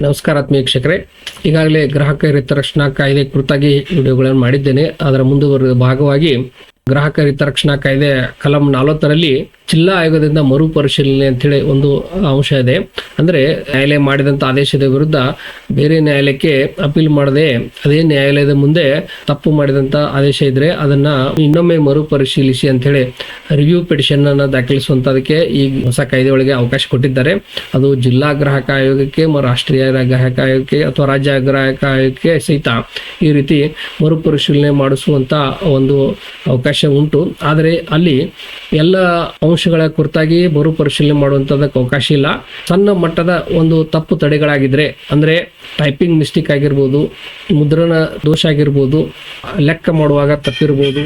ನಮಸ್ಕಾರ ಆತ್ಮೀಯ ವೀಕ್ಷಕರೇ. ಈಗಾಗಲೇ ಗ್ರಾಹಕ ಹಿತರಕ್ಷಣಾ ಕಾಯ್ದೆ ಕುರಿತಾಗಿ ವಿಡಿಯೋಗಳನ್ನು ಮಾಡಿದ್ದೇನೆ. ಅದರ ಮುಂದುವರೆದ ಭಾಗವಾಗಿ ಗ್ರಾಹಕ ಹಿತರಕ್ಷಣಾ ಕಾಯ್ದೆ ಕಲಂ ನಲವತ್ತರಲ್ಲಿ ಜಿಲ್ಲಾ ಆಯೋಗದಿಂದ ಮರುಪರಿಶೀಲನೆ ಅಂತೇಳಿ ಒಂದು ಅಂಶ ಇದೆ. ಅಂದ್ರೆ ನ್ಯಾಯಾಲಯ ಮಾಡಿದಂತ ಆದೇಶದ ವಿರುದ್ಧ ಬೇರೆ ನ್ಯಾಯಾಲಯಕ್ಕೆ ಅಪೀಲ್ ಮಾಡದೆ ಅದೇ ನ್ಯಾಯಾಲಯದ ಮುಂದೆ ತಪ್ಪು ಮಾಡಿದಂತ ಆದೇಶ ಇದ್ರೆ ಅದನ್ನ ಇನ್ನೊಮ್ಮೆ ಮರುಪರಿಶೀಲಿಸಿ ಅಂತೇಳಿ ರಿವ್ಯೂ ಪಿಟಿಷನ್ ಅನ್ನ ದಾಖಲಿಸುವಂತದಕ್ಕೆ ಈ ಹೊಸ ಕಾಯ್ದೆ ಒಳಗೆ ಅವಕಾಶ ಕೊಟ್ಟಿದ್ದಾರೆ. ಅದು ಜಿಲ್ಲಾ ಗ್ರಾಹಕ ಆಯೋಗಕ್ಕೆ ರಾಷ್ಟ್ರೀಯ ಗ್ರಾಹಕ ಆಯೋಗಕ್ಕೆ ಅಥವಾ ರಾಜ್ಯ ಗ್ರಾಹಕ ಆಯೋಗಕ್ಕೆ ಸಹಿತ ಈ ರೀತಿ ಮರುಪರಿಶೀಲನೆ ಮಾಡಿಸುವಂತ ಒಂದು ಅವಕಾಶ ಉಂಟು. ಆದರೆ ಅಲ್ಲಿ ಎಲ್ಲ ಅಂಶಗಳ ಕುರಿತಾಗಿ ಮರುಪರಿಶೀಲನೆ ಮಾಡುವಂಥದ್ದಕ್ಕೆ ಅವಕಾಶ ಇಲ್ಲ. ಸಣ್ಣ ಮಟ್ಟದ ಒಂದು ತಪ್ಪು ತಡೆಗಳಾಗಿದ್ರೆ, ಅಂದ್ರೆ ಟೈಪಿಂಗ್ ಮಿಸ್ಟೇಕ್ ಆಗಿರ್ಬೋದು, ಮುದ್ರಣ ದೋಷ ಆಗಿರ್ಬೋದು, ಲೆಕ್ಕ ಮಾಡುವಾಗ ತಪ್ಪಿರ್ಬೋದು,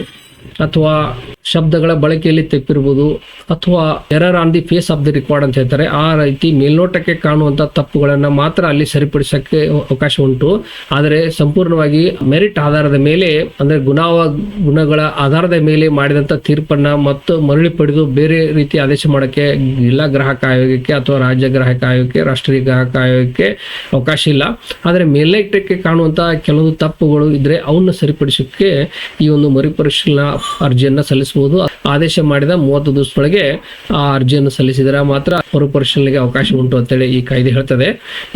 ಅಥವಾ ಶಬ್ದಗಳ ಬಳಕೆಯಲ್ಲಿ ತಪ್ಪಿರ್ಬೋದು ಅಥವಾ error on the face of the record ಅಂತ ಹೇಳ್ತಾರೆ. ಆ ರೀತಿ ಮೇಲ್ನೋಟಕ್ಕೆ ಕಾಣುವಂತ ತಪ್ಪುಗಳನ್ನ ಮಾತ್ರ ಅಲ್ಲಿ ಸರಿಪಡಿಸಕ್ಕೆ ಅವಕಾಶ ಉಂಟು. ಆದರೆ ಸಂಪೂರ್ಣವಾಗಿ ಮೆರಿಟ್ ಆಧಾರದ ಮೇಲೆ, ಅಂದ್ರೆ ಗುಣಾವ ಗುಣಗಳ ಆಧಾರದ ಮೇಲೆ ಮಾಡಿದಂತ ತೀರ್ಪನ್ನ ಮತ್ತು ಮರಳಿ ಪಡೆದು ಬೇರೆ ರೀತಿ ಆದೇಶ ಮಾಡಕ್ಕೆ ಜಿಲ್ಲಾ ಗ್ರಾಹಕ ಆಯೋಗಕ್ಕೆ ಅಥವಾ ರಾಜ್ಯ ಗ್ರಾಹಕ ಆಯೋಗಕ್ಕೆ, ರಾಷ್ಟ್ರೀಯ ಗ್ರಾಹಕ ಆಯೋಗಕ್ಕೆ ಅವಕಾಶ ಇಲ್ಲ. ಆದರೆ ಮೇಲ್ನೋಟಕ್ಕೆ ಕಾಣುವಂತ ಕೆಲವು ತಪ್ಪುಗಳು ಇದ್ರೆ ಅವನ್ನ ಸರಿಪಡಿಸಕ್ಕೆ ಈ ಒಂದು ಮರುಪರಿಶೀಲನಾ ಅರ್ಜಿಯನ್ನ ಸಲ್ಲಿಸಬಹುದು. ಆದೇಶ ಮಾಡಿದ ಮೂವತ್ತು ದಿವಸದೊಳಗೆ ಆ ಅರ್ಜಿಯನ್ನು ಸಲ್ಲಿಸಿದರೆ ಮಾತ್ರ ಮರುಪರಿಶೀಲನೆಗೆ ಅವಕಾಶ ಉಂಟು ಅಂತೇಳಿ ಈ ಕಾಯ್ದೆ ಹೇಳ್ತದೆ.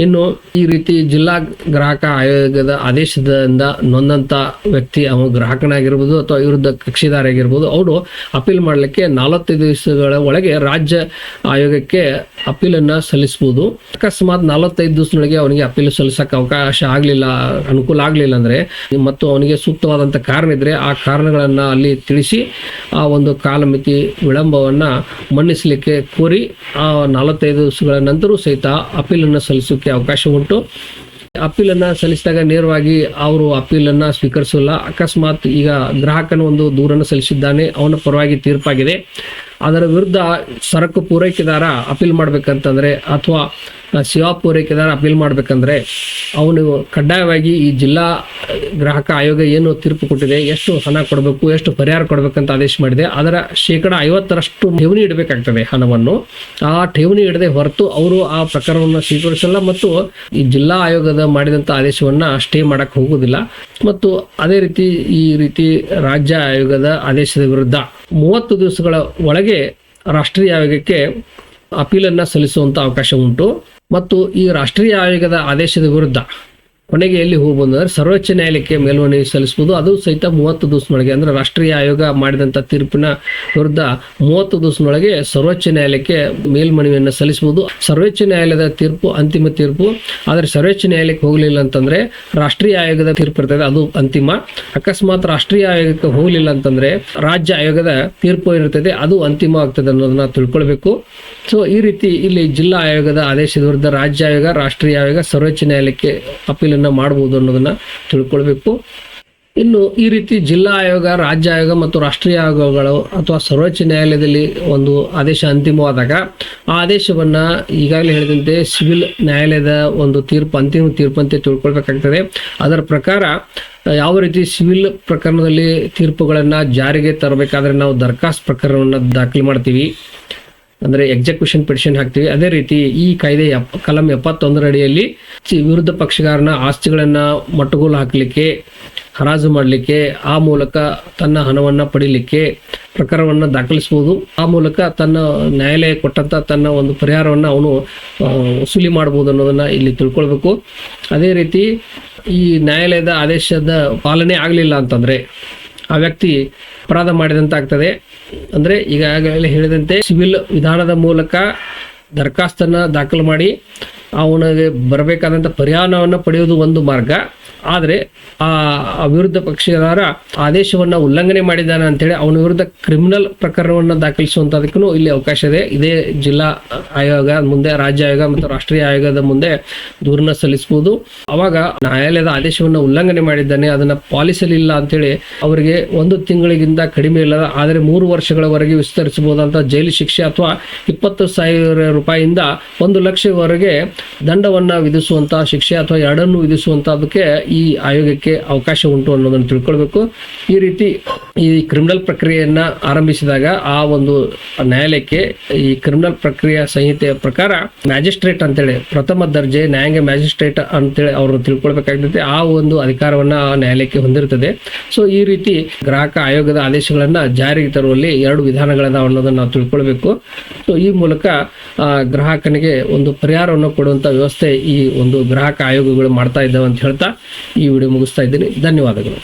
ಇನ್ನು ಈ ರೀತಿ ಜಿಲ್ಲಾ ಗ್ರಾಹಕ ಆಯೋಗದ ಆದೇಶದಿಂದ ನೊಂದಂತ ವ್ಯಕ್ತಿ ಅವನು ಗ್ರಾಹಕನಾಗಿರ್ಬೋದು ಅಥವಾ ವಿರುದ್ಧ ಕಕ್ಷಿದಾರ ಆಗಿರ್ಬೋದು ಅವರು ಅಪೀಲ್ ಮಾಡಲಿಕ್ಕೆ ನಲವತ್ತೈದು ದಿವಸಗಳ ಒಳಗೆ ರಾಜ್ಯ ಆಯೋಗಕ್ಕೆ ಅಪೀಲನ್ನು ಸಲ್ಲಿಸಬಹುದು. ಅಕಸ್ಮಾತ್ ನಲವತ್ತೈದು ದಿವಸದೊಳಗೆ ಅವನಿಗೆ ಅಪೀಲ್ ಸಲ್ಲಿಸಕ್ಕೆ ಅವಕಾಶ ಆಗಲಿಲ್ಲ, ಅನುಕೂಲ ಆಗಲಿಲ್ಲ ಅಂದ್ರೆ, ಮತ್ತು ಅವನಿಗೆ ಸೂಕ್ತವಾದಂಥ ಕಾರಣ ಇದ್ರೆ ಆ ಕಾರಣಗಳನ್ನ ಅಲ್ಲಿ ತಿಳಿಸಿ ಆ ಒಂದು ಕಾಲಮಿತಿ ವಿಳಂಬವನ್ನ ಮನ್ನಿಸಲಿಕ್ಕೆ ಕೋರಿ ಆ ನಲವತ್ತೈದು ದಿವಸಗಳ ನಂತರ ಸಹಿತ ಅಪೀಲನ್ನು ಸಲ್ಲಿಸೋಕ್ಕೆ ಅವಕಾಶ ಉಂಟು. ಅಪೀಲನ್ನು ಸಲ್ಲಿಸಿದಾಗ ನೇರವಾಗಿ ಅವರು ಅಪೀಲನ್ನು ಸ್ವೀಕರಿಸಲ್ಲ. ಅಕಸ್ಮಾತ್ ಈಗ ಗ್ರಾಹಕನ ಒಂದು ದೂರನ್ನು ಸಲ್ಲಿಸಿದ್ದಾನೆ. ಅವನ ಪರವಾಗಿ ತೀರ್ಪಾಗಿದೆ. ಅದರ ವಿರುದ್ಧ ಸರಕು ಪೂರೈಕೆದಾರ ಅಪೀಲ್ ಮಾಡ್ಬೇಕಂತಂದ್ರೆ ಅಥವಾ ಸೇವಾ ಪೂರೈಕೆದಾರ ಅಪೀಲ್ ಮಾಡ್ಬೇಕಂದ್ರೆ ಅವನು ಕಡ್ಡಾಯವಾಗಿ ಈ ಜಿಲ್ಲಾ ಗ್ರಾಹಕ ಆಯೋಗ ಏನು ತೀರ್ಪು ಕೊಟ್ಟಿದೆ, ಎಷ್ಟು ಹಣ ಕೊಡಬೇಕು, ಎಷ್ಟು ಪರಿಹಾರ ಕೊಡಬೇಕಂತ ಆದೇಶ ಮಾಡಿದೆ, ಅದರ ಶೇಕಡ ಐವತ್ತರಷ್ಟು ಠೇವಣಿ ಇಡಬೇಕಾಗ್ತದೆ ಹಣವನ್ನು. ಆ ಠೇವಣಿ ಇಡದೆ ಹೊರತು ಅವರು ಆ ಪ್ರಕರಣವನ್ನು ಸ್ವೀಕರಿಸಲ್ಲ ಮತ್ತು ಈ ಜಿಲ್ಲಾ ಆಯೋಗದ ಮಾಡಿದಂಥ ಆದೇಶವನ್ನ ಸ್ಟೇ ಮಾಡೋಕ್ಕೆ ಹೋಗುವುದಿಲ್ಲ. ಮತ್ತು ಅದೇ ರೀತಿ ಈ ರೀತಿ ರಾಜ್ಯ ಆಯೋಗದ ಆದೇಶದ ವಿರುದ್ಧ ಮೂವತ್ತು ದಿವಸಗಳ ಒಳಗೆ ರಾಷ್ಟ್ರೀಯ ಆಯೋಗಕ್ಕೆ ಅಪೀಲನ್ನು ಸಲ್ಲಿಸುವಂತ ಅವಕಾಶ ಉಂಟು. ಮತ್ತು ಈ ರಾಷ್ಟ್ರೀಯ ಆಯೋಗದ ಆದೇಶದ ವಿರುದ್ಧ ಕೊನೆಗೆ ಎಲ್ಲಿ ಹೋಗ್ಬೋದು ಸರ್ವೋಚ್ಚ ನ್ಯಾಯಾಲಯಕ್ಕೆ ಮೇಲ್ಮನವಿ ಸಲ್ಲಿಸಬಹುದು ಅದು ಸಹಿತ ಮೂವತ್ತು ದಿವಸದೊಳಗೆ ಅಂದ್ರೆ ರಾಷ್ಟ್ರೀಯ ಆಯೋಗ ಮಾಡಿದಂತ ತೀರ್ಪಿನ ವಿರುದ್ಧ ಮೂವತ್ತು ದಿವಸದೊಳಗೆ ಸರ್ವೋಚ್ಚ ನ್ಯಾಯಾಲಯಕ್ಕೆ ಮೇಲ್ಮನವಿಯನ್ನು ಸಲ್ಲಿಸಬಹುದು ಸರ್ವೋಚ್ಚ ನ್ಯಾಯಾಲಯದ ತೀರ್ಪು ಅಂತಿಮ ತೀರ್ಪು. ಆದರೆ ಸರ್ವೋಚ್ಚ ನ್ಯಾಯಾಲಯಕ್ಕೆ ಹೋಗಲಿಲ್ಲ ಅಂತಂದ್ರೆ ರಾಷ್ಟ್ರೀಯ ಆಯೋಗದ ತೀರ್ಪು ಇರ್ತದೆ, ಅದು ಅಂತಿಮ. ಅಕಸ್ಮಾತ್ ರಾಷ್ಟ್ರೀಯ ಆಯೋಗಕ್ಕೆ ಹೋಗಲಿಲ್ಲ ಅಂತಂದ್ರೆ ರಾಜ್ಯ ಆಯೋಗದ ತೀರ್ಪು ಏನಿರ್ತದೆ, ಅದು ಅಂತಿಮ ಆಗ್ತದೆ ಅನ್ನೋದನ್ನ ತಿಳ್ಕೊಳ್ಬೇಕು. ಸೊ ಈ ರೀತಿ ಇಲ್ಲಿ ಜಿಲ್ಲಾ ಆಯೋಗದ ಆದೇಶದ ವಿರುದ್ಧ ರಾಜ್ಯ ಆಯೋಗ, ರಾಷ್ಟ್ರೀಯ ಆಯೋಗ ಸರ್ವೋಚ್ಚ ನ್ಯಾಯಾಲಯಕ್ಕೆ ಅಪೀಲನ್ನ ಮಾಡಬಹುದು ಅನ್ನೋದನ್ನ ತಿಳ್ಕೊಳ್ಬೇಕು. ಇನ್ನು ಈ ರೀತಿ ಜಿಲ್ಲಾ ಆಯೋಗ, ರಾಜ್ಯ ಆಯೋಗ ಮತ್ತು ರಾಷ್ಟ್ರೀಯ ಆಯೋಗಗಳು ಅಥವಾ ಸರ್ವೋಚ್ಚ ನ್ಯಾಯಾಲಯದಲ್ಲಿ ಒಂದು ಆದೇಶ ಅಂತಿಮವಾದಾಗ ಆ ಆದೇಶವನ್ನು ಈಗಾಗಲೇ ಹೇಳಿದಂತೆ ಸಿವಿಲ್ ನ್ಯಾಯಾಲಯದ ಒಂದು ತೀರ್ಪು, ಅಂತಿಮ ತೀರ್ಪಂತೆ ತಿಳ್ಕೊಳ್ಬೇಕಾಗ್ತದೆ. ಅದರ ಪ್ರಕಾರ, ಯಾವ ರೀತಿ ಸಿವಿಲ್ ಪ್ರಕರಣದಲ್ಲಿ ತೀರ್ಪುಗಳನ್ನು ಜಾರಿಗೆ ತರಬೇಕಾದ್ರೆ ನಾವು ದರ್ಖಾಸ್ತ್ ಪ್ರಕರಣವನ್ನು ದಾಖಲೆ ಮಾಡ್ತೀವಿ. ಅಂದ್ರೆ ಎಕ್ಸಿಕ್ಯೂಷನ್ ಪಿಟಿಷನ್ ಹಾಕ್ತೀವಿ. ಅದೇ ರೀತಿ ಈ ಕಾಯ್ದೆ ಕಲಂ ಎಪ್ಪತ್ತೊಂದರ ಅಡಿಯಲ್ಲಿ ವಿರುದ್ಧ ಪಕ್ಷಗಾರನ ಆಸ್ತಿಗಳನ್ನ ಮಟ್ಟುಗೋಲು ಹಾಕಲಿಕ್ಕೆ, ಹರಾಜು ಮಾಡಲಿಕ್ಕೆ, ಆ ಮೂಲಕ ತನ್ನ ಹಣವನ್ನ ಪಡಿಲಿಕ್ಕೆ ಪ್ರಕರಣವನ್ನ ದಾಖಲಿಸಬಹುದು ಆ ಮೂಲಕ ತನ್ನ ನ್ಯಾಯಾಲಯ ಕೊಟ್ಟಂತ ತನ್ನ ಒಂದು ಪರಿಹಾರವನ್ನ ಅವನು ವಸೂಲಿ ಮಾಡಬಹುದು ಅನ್ನೋದನ್ನ ಇಲ್ಲಿ ತಿಳ್ಕೊಳ್ಬೇಕು. ಅದೇ ರೀತಿ ಈ ನ್ಯಾಯಾಲಯದ ಆದೇಶದ ಪಾಲನೆ ಆಗಲಿಲ್ಲ ಅಂತಂದ್ರೆ ಆ ವ್ಯಕ್ತಿ ಅಪರಾಧ ಮಾಡಿದಂತಾಗ್ತದೆ. ಅಂದರೆ ಈಗಾಗಲೇ ಹೇಳಿದಂತೆ ಸಿವಿಲ್ ವಿಧಾನದ ಮೂಲಕ ದರಖಾಸ್ತನ್ನು ದಾಖಲು ಮಾಡಿ ಅವನಿಗೆ ಬರಬೇಕಾದಂಥ ಪರಿಹಾರವನ್ನು ಪಡೆಯುವುದು ಒಂದು ಮಾರ್ಗ. ಆದರೆ ಆ ವಿರುದ್ಧ ಪಕ್ಷದಾರ ಆದೇಶವನ್ನು ಉಲ್ಲಂಘನೆ ಮಾಡಿದ್ದಾನೆ ಅಂತೇಳಿ ಅವನ ವಿರುದ್ಧ ಕ್ರಿಮಿನಲ್ ಪ್ರಕರಣವನ್ನು ದಾಖಲಿಸುವಂಥದಕ್ಕೂ ಇಲ್ಲಿ ಅವಕಾಶ ಇದೆ. ಇದೇ ಜಿಲ್ಲಾ ಆಯೋಗ ಮುಂದೆ, ರಾಜ್ಯ ಆಯೋಗ ಮತ್ತು ರಾಷ್ಟ್ರೀಯ ಆಯೋಗದ ಮುಂದೆ ದೂರನ್ನ ಸಲ್ಲಿಸಬಹುದು. ಅವಾಗ ನ್ಯಾಯಾಲಯದ ಆದೇಶವನ್ನು ಉಲ್ಲಂಘನೆ ಮಾಡಿದ್ದಾನೆ. ಅದನ್ನ ಪಾಲಿಸಲಿಲ್ಲ ಅಂತೇಳಿ ಅವರಿಗೆ ಒಂದು ತಿಂಗಳಿಗಿಂತ ಕಡಿಮೆ ಇಲ್ಲ. ಆದರೆ ಮೂರು ವರ್ಷಗಳವರೆಗೆ ವಿಸ್ತರಿಸಬಹುದಂತ ಜೈಲು ಶಿಕ್ಷೆ ಅಥವಾ ಇಪ್ಪತ್ತು ಸಾವಿರ ರೂಪಾಯಿಯಿಂದ ಒಂದು ಲಕ್ಷವರೆಗೆ ದಂಡವನ್ನ ವಿಧಿಸುವಂತ, ಶಿಕ್ಷೆ ಅಥವಾ ಎರಡನ್ನು ವಿಧಿಸುವಂತದಕ್ಕೆ ಈ ಆಯೋಗಕ್ಕೆ ಅವಕಾಶ ಉಂಟು ಅನ್ನೋದನ್ನು ತಿಳ್ಕೊಳ್ಬೇಕು. ಈ ರೀತಿ ಈ ಕ್ರಿಮಿನಲ್ ಪ್ರಕ್ರಿಯೆಯನ್ನ ಆರಂಭಿಸಿದಾಗ ಆ ಒಂದು ನ್ಯಾಯಾಲಯಕ್ಕೆ ಈ ಕ್ರಿಮಿನಲ್ ಪ್ರಕ್ರಿಯೆ ಸಂಹಿತೆಯ ಪ್ರಕಾರ ಮ್ಯಾಜಿಸ್ಟ್ರೇಟ್ ಅಂತೇಳಿ, ಪ್ರಥಮ ದರ್ಜೆ ನ್ಯಾಯಾಂಗ ಮ್ಯಾಜಿಸ್ಟ್ರೇಟ್ ಅಂತೇಳಿ ಅವರು ತಿಳ್ಕೊಳ್ಬೇಕಾಗ್ತದೆ. ಆ ಒಂದು ಅಧಿಕಾರವನ್ನ ಆ ನ್ಯಾಯಾಲಯಕ್ಕೆ ಹೊಂದಿರುತ್ತದೆ. ಸೊ ಈ ರೀತಿ ಗ್ರಾಹಕ ಆಯೋಗದ ಆದೇಶಗಳನ್ನ ಜಾರಿಗೆ ತರುವಲ್ಲಿ ಎರಡು ವಿಧಾನಗಳನ್ನ ಅನ್ನೋದನ್ನ ನಾವು ತಿಳ್ಕೊಳ್ಬೇಕು. ಸೊ ಈ ಮೂಲಕ ಗ್ರಾಹಕನಿಗೆ ಒಂದು ಪರಿಹಾರವನ್ನು ಕೊಡುವಂತ ವ್ಯವಸ್ಥೆ ಈ ಒಂದು ಗ್ರಾಹಕ ಆಯೋಗಗಳು ಮಾಡ್ತಾ ಇದ್ದಾವೆ ಅಂತ ಹೇಳ್ತಾ ಈ ವಿಡಿಯೋ ಮುಗಿಸ್ತಾ ಇದ್ದೀನಿ. ಧನ್ಯವಾದಗಳು.